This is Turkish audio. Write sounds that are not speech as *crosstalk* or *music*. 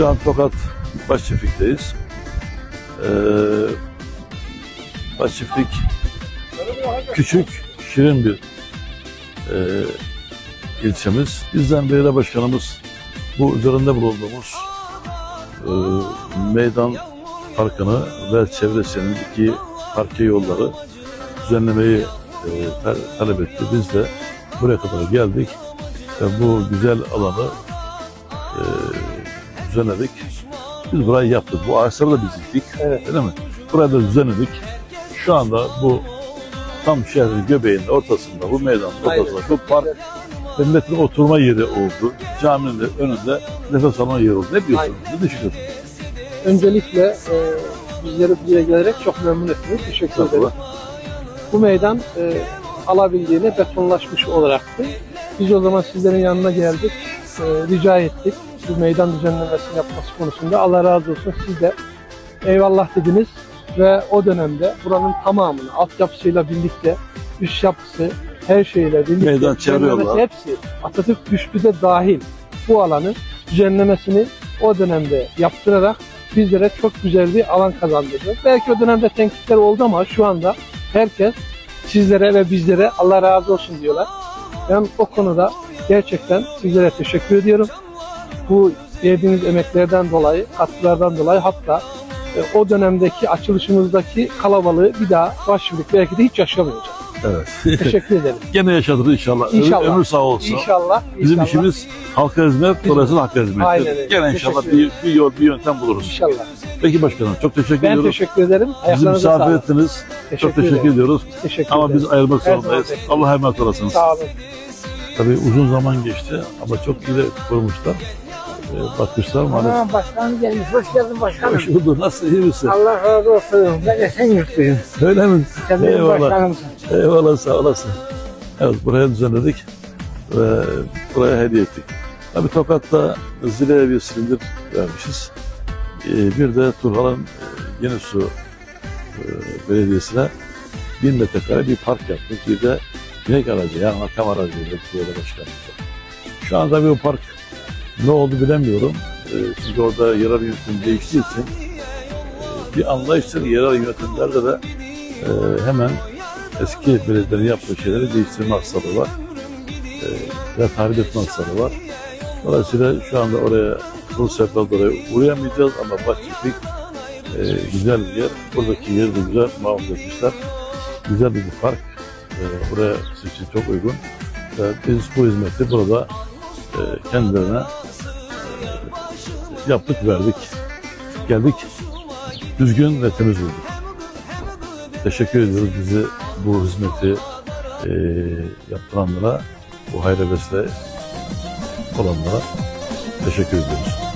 Şu an Tokat Başçiftlik'teyiz. Ee, Başçiftlik küçük, şirin bir e, ilçemiz. Bizden belediye başkanımız bu üzerinde bulunduğumuz e, meydan parkını ve çevresinin iki parke yolları düzenlemeyi e, ta- talep etti. Biz de buraya kadar geldik ve bu güzel alanı e, düzenledik. Biz burayı yaptık. Bu ağaçları da biz diktik. Evet. Öyle mi? Burayı da düzenledik. Şu anda bu tam şehrin göbeğinde, ortasında, bu meydanın ortasında bu park milletin oturma yeri oldu. Caminin de önünde nefes alma yeri oldu. Ne diyorsun? Ne düşünüyorsun? Öncelikle e, bizleri buraya gelerek çok memnun ettiniz. Teşekkür ederim. Bu meydan e, alabildiğine betonlaşmış olaraktı. Biz o zaman sizlerin yanına geldik. e, rica ettik. Bu meydan düzenlemesini yapması konusunda. Allah razı olsun. Siz de eyvallah dediniz. Ve o dönemde buranın tamamını altyapısıyla birlikte üst yapısı her şeyle birlikte Meydan, yollar. hepsi Atatürk Düşbü de dahil bu alanı düzenlemesini o dönemde yaptırarak bizlere çok güzel bir alan kazandırdı. Belki o dönemde tenkitler oldu ama şu anda herkes sizlere ve bizlere Allah razı olsun diyorlar. Ben o konuda gerçekten sizlere teşekkür ediyorum. Bu verdiğiniz emeklerden dolayı, katkılardan dolayı hatta e, o dönemdeki açılışımızdaki kalabalığı bir daha başvurduk. Belki de hiç yaşamayacağız. Evet. Teşekkür ederim. *laughs* Gene yaşatır inşallah. İnşallah. Ömür, ömür sağ olsun. İnşallah. Bizim inşallah, işimiz halka hizmet, dolayısıyla halka hizmet. Aynen öyle. Gene inşallah bir, bir yol, bir yöntem buluruz. İnşallah. Peki başkanım çok teşekkür Ben ediyoruz. teşekkür ederim. Bizi misafir ettiniz. Teşekkür Çok teşekkür ederim. ediyoruz. Teşekkür Ama ederim. biz ayrılmak zorundayız. Allah'a emanet olasınız. Sağ olun. Tabii uzun zaman geçti ama çok iyi. Ee, bakmışlar maalesef. Aa, başkanım gelmiş. Hoş geldin başkanım. Hoş bulduk. Nasıl iyi misin? Allah razı olsun. Ben Esenyurtluyum. Öyle mi? Sen benim Eyvallah. başkanımsın. Eyvallah sağ olasın. Evet buraya düzenledik ve buraya hediye ettik. Tabii Tokat'ta Zile'ye bir silindir vermişiz. Ee, bir de Turhal'ın Yeni Su e, Belediyesi'ne 1000 metrekare bir park yaptık. Bir de binek aracı yani makam aracı belediye başkanımıza. Şu anda bir park ne oldu bilemiyorum. Ee, çünkü orada yerel yönetim değiştiği için e, bir anlayıştır yerel yönetimlerde de e, hemen eski belediyelerin yaptığı şeyleri değiştirme hastalığı var. E, ve tahrip etme hastalığı var. Dolayısıyla şu anda oraya bu sefer oraya uğrayamayacağız ama Bahçepik e, güzel bir yer. Buradaki yeri de güzel muhafaza etmişler. Güzel bir park. E, buraya sizin için çok uygun. Ve biz bu hizmeti burada e, kendilerine e, yaptık, verdik. Geldik. Düzgün ve temiz bulduk. Teşekkür ediyoruz bizi bu hizmeti e, yaptıranlara, bu hayra vesile olanlara teşekkür ediyoruz.